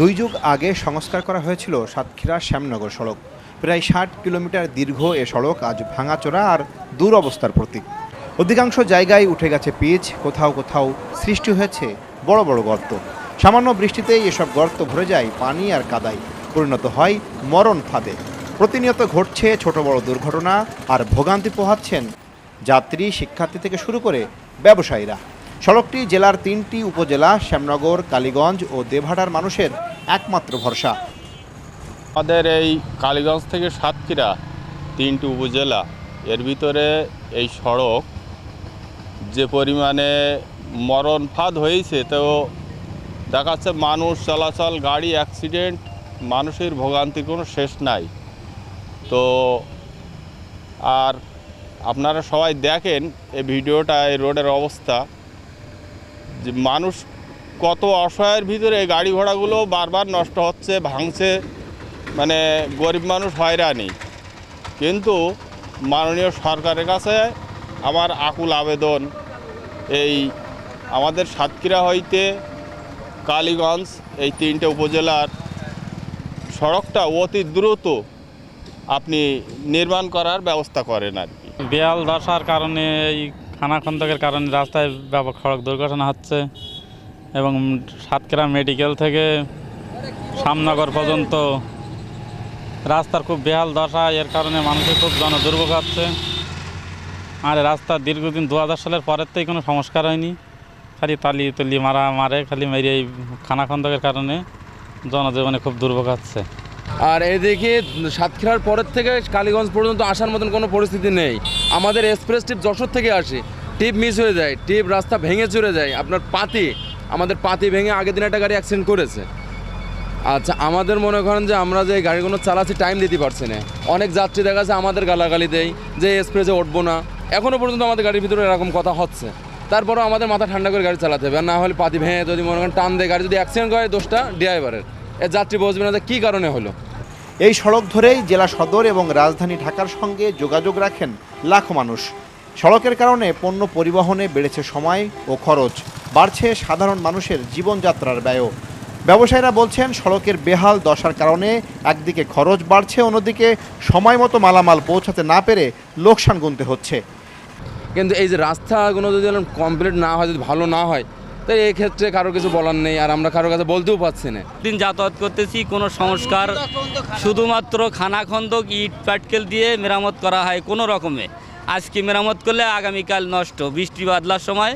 দুই যুগ আগে সংস্কার করা হয়েছিল সাতক্ষীরা শ্যামনগর সড়ক। প্রায় ষাট কিলোমিটার দীর্ঘ এ সড়ক আজ ভাঙাচোরা আর দুরবস্থার প্রতীক। অধিকাংশ জায়গায় উঠে গেছে পিচ, কোথাও কোথাও সৃষ্টি হয়েছে বড় বড় গর্ত। সামান্য বৃষ্টিতেই এসব গর্ত ভরে যায় পানি আর কাদায়। পরিণত হয় মরণ ফাঁদে। প্রতিনিয়ত ঘটছে ছোট বড় দুর্ঘটনা আর ভোগান্তি পোহাচ্ছেন যাত্রী, শিক্ষার্থী থেকে শুরু করে ব্যবসায়ীরা। সড়কটি জেলার তিনটি উপজেলা, শ্যামনগর, কালীগঞ্জ ও দেভাটার মানুষের একমাত্র ভরসা। আমাদের এই কালীগঞ্জ থেকে সাতক্ষীরা তিনটি উপজেলা। এর ভিতরে এই সড়ক যে পরিমাণে মরণ ফাঁদ হয়েছে, তো দেখা যাচ্ছে মানুষ চলাচল, গাড়ি অ্যাক্সিডেন্ট মানুষের ভোগান্তির কোনো শেষ নাই। তো আর আপনারা সবাই দেখেন এই ভিডিওটা, এই রোডের অবস্থা। যে মানুষ কত অসহায়ের ভিতরে গাড়ি ঘোড়াগুলো বারবার নষ্ট হচ্ছে, ভাঙছে মানে গরিব মানুষ হয়রানি। কিন্তু মাননীয় সরকারের কাছে আমার আকুল আবেদন, এই আমাদের সাতক্ষীরা হইতে কালীগঞ্জ, এই তিনটে উপজেলার সড়কটা অতি দ্রুত আপনি নির্মাণ করার ব্যবস্থা করেন আর কি। বেয়াল দশার কারণে এই খানাখন্দকের কারণে রাস্তায় ব্যাপক সড়ক দুর্ঘটনা হচ্ছে এবং সাতক্ষীরা মেডিকেল থেকে সামনগর পর্যন্ত রাস্তার খুব বেহাল দশা, এর কারণে মানুষের খুব জনদুর্ভোগ হচ্ছে। আর রাস্তা দীর্ঘদিন দু হাজার সালের পরের থেকে কোনো সংস্কার হয়নি। খালি তালি তলি মারা মারে, খালি মেরে এই খানাখন্দকের কারণে জনজীবনে খুব দুর্ভোগ হচ্ছে। আর এদিকে সাতক্ষীরার পরের থেকে কালীগঞ্জ পর্যন্ত আসার মতন কোনো পরিস্থিতি নেই। আমাদের এক্সপ্রেস টিপ যশোর থেকে আসে। টিপ মিস হয়ে যায়, টিপ রাস্তা ভেঙে চড়ে যায়। আপনার পাতি, আমাদের পাতি ভেঙে আগের দিন একটা গাড়ি অ্যাক্সিডেন্ট করেছে। আচ্ছা আমাদের মনে করেন যে আমরা যে গাড়িগুলো চালাচ্ছি টাইম দিতে পারছি না। অনেক যাত্রী দেখা যাচ্ছে আমাদের গালাগালি দেয় যে এক্সপ্রেসে উঠবো না। এখনও পর্যন্ত আমাদের গাড়ির ভিতরে এরকম কথা হচ্ছে। তারপরেও আমাদের মাথা ঠান্ডা করে গাড়ি চালাতে হবে। আর না হলে পাতি ভেঙে যদি মনে করেন টান দেয়, গাড়ি যদি অ্যাক্সিডেন্ট করে, দোষটা ড্রাইভারের যাত্রী বসবে না কী কারণে হলো। এই সড়ক ধরেই জেলা সদর এবং রাজধানী ঢাকার সঙ্গে যোগাযোগ রাখেন লাখো মানুষ। সড়কের কারণে পণ্য পরিবহনে বেড়েছে সময় ও খরচ বাড়ছে সাধারণ মানুষের জীবনযাত্রার ব্যয়ও। ব্যবসায়ীরা বলছেন সড়কের বেহাল দশার কারণে একদিকে খরচ বাড়ছে অন্যদিকে সময় মতো মালামাল পৌঁছাতে না পেরে লোকসান গুনতে হচ্ছে। কিন্তু এই যে রাস্তাগুলো যদি কমপ্লিট না হয় যদি ভালো না হয় তাই এই ক্ষেত্রে কারও কিছু বলার নেই আর আমরা কারও কাছে বলতেও পারছি না। দিন যাতায়াত করতেছি কোনো সংস্কার শুধুমাত্র খানাখন্দক ইট পাটকেল দিয়ে মেরামত করা হয় কোনো রকমে। আজকে মেরামত করলে আগামীকাল নষ্ট। বৃষ্টি বাদলার সময়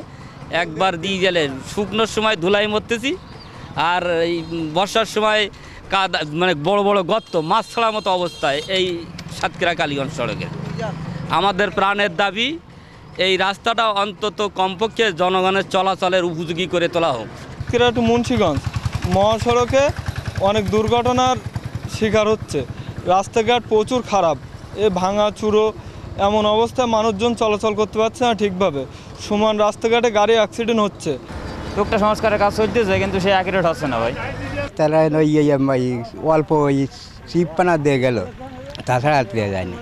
একবার দিয়ে গেলে শুকনোর সময় ধুলাই মরতেছি আর এই বর্ষার সময় কাদা মানে বড় বড় গর্ত মাছ ছাড়ার মতো অবস্থায় এই সাতক্ষীরা কালীগঞ্জ সড়কের আমাদের প্রাণের দাবি এই রাস্তাটা অন্তত কমপক্ষে জনগণের চলাচলের উপযোগী করে তোলা হোক। টু মুন্সীগঞ্জ মহাসড়কে অনেক দুর্ঘটনার শিকার হচ্ছে। রাস্তাঘাট প্রচুর খারাপ। এ ভাঙা চুরো এমন অবস্থায় মানুষজন চলাচল করতে পারছে না ঠিকভাবে। সমান রাস্তাঘাটে গাড়ি অ্যাক্সিডেন্ট হচ্ছে। টুকটা সংস্কারের কাজ চলতেছে কিন্তু সে অ্যাকুরেট হচ্ছে না ভাই। তারা ওই অল্প ওই চিপপানা দিয়ে গেল। তাছাড়া আর দেওয়া যায়নি।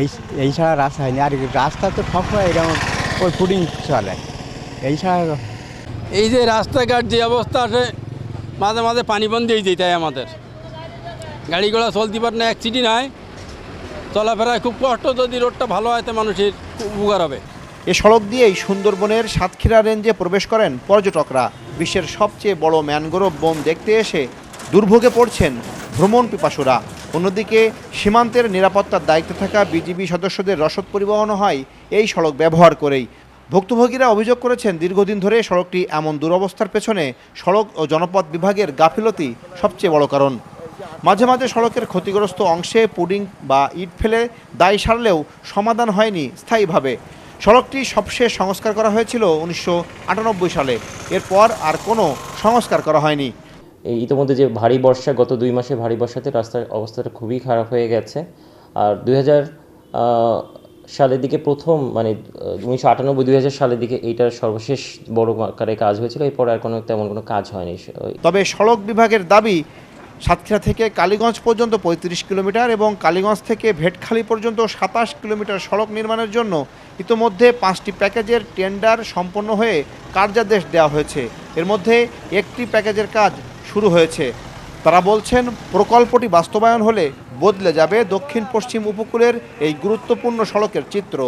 এই এই ছাড়া রাস্তা হয়নি। আর রাস্তা তো সবসময় এরকম ওই ফুডিং চলে। এই ছাড়া এই যে রাস্তাঘাট যে অবস্থা আছে মাঝে মাঝে পানি বন্ধ হয়ে যেতে হয় আমাদের। গাড়ি ঘোড়া চলতে পারে না অ্যাক্সিডেন্ট হয়। চলাফেরায় খুব কষ্ট যদি রোডটা ভালো হয় তো মানুষের খুব উপকার হবে। এ সড়ক দিয়েই সুন্দরবনের সাতক্ষীরা রেঞ্জে প্রবেশ করেন পর্যটকরা। বিশ্বের সবচেয়ে বড় ম্যানগ্রোভ বন দেখতে এসে দুর্ভোগে পড়ছেন ভ্রমণ পিপাসুরা। অন্যদিকে, সীমান্তের নিরাপত্তার দায়িত্বে থাকা বিজিবি সদস্যদের রসদ পরিবহন হয় এই সড়ক ব্যবহার করেই। ভুক্তভোগীরা অভিযোগ করেছেন, দীর্ঘদিন ধরে সড়কটি এমন দুরবস্থার পেছনে সড়ক ও জনপথ বিভাগের গাফিলতি সবচেয়ে বড় কারণ। মাঝে মাঝে সড়কের ক্ষতিগ্রস্ত অংশে পুডিং বা ইট ফেলে দায় সারলেও সমাধান হয়নি স্থায়ীভাবে। সড়কটি সবশেষ সংস্কার করা হয়েছিল উনিশশো আটানব্বই সালে। এরপর আর কোনো সংস্কার করা হয়নি। এই ইতিমধ্যে যে ভারী বর্ষা, গত দুই মাসে ভারী বর্ষাতে রাস্তার অবস্থাটা খুবই খারাপ হয়ে গেছে। আর দুই হাজার সালের দিকে প্রথম মানে উনিশশো আটানব্বই দুই সালের দিকে এইটার সর্বশেষ বড় আকারে কাজ হয়েছিল। এরপর আর কোনো, তেমন কোনো কাজ হয়নি। তবে সড়ক বিভাগের দাবি, সাতক্ষীরা থেকে কালীগঞ্জ পর্যন্ত পঁয়ত্রিশ কিলোমিটার এবং কালীগঞ্জ থেকে ভেটখালি পর্যন্ত সাতাশ কিলোমিটার সড়ক নির্মাণের জন্য ইতোমধ্যে পাঁচটি প্যাকেজের টেন্ডার সম্পন্ন হয়ে কার্যাদেশ দেওয়া হয়েছে। এর মধ্যে একটি প্যাকেজের কাজ শুরু হয়েছে। তারা বলছেন, প্রকল্পটি বাস্তবায়ন হলে বদলে যাবে দক্ষিণ পশ্চিম উপকূলের এই গুরুত্বপূর্ণ সড়কের চিত্র।